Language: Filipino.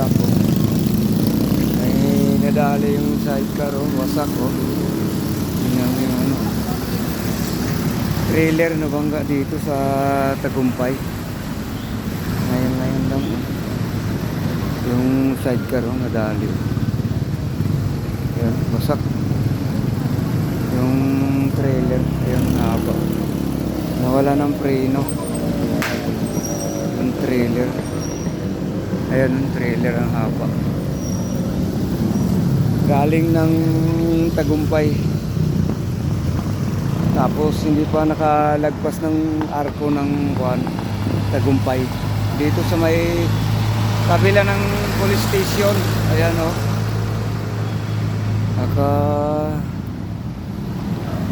pala po. Ay nadali yung sidecar o wasak oh. o yun yung ano. Trailer na bangga dito sa Tagumpay. Ngayon ngayon lang oh. yung sidecar o nadali yun wasak. Yung trailer ayun haba. Nawala ng preno. Ayan, yung trailer ang haba. Galing ng Tagumpay. Tapos hindi pa nakalagpas ng arko ng Juan Tagumpay. Dito sa may kabila ng police station. Ayan oh. Naka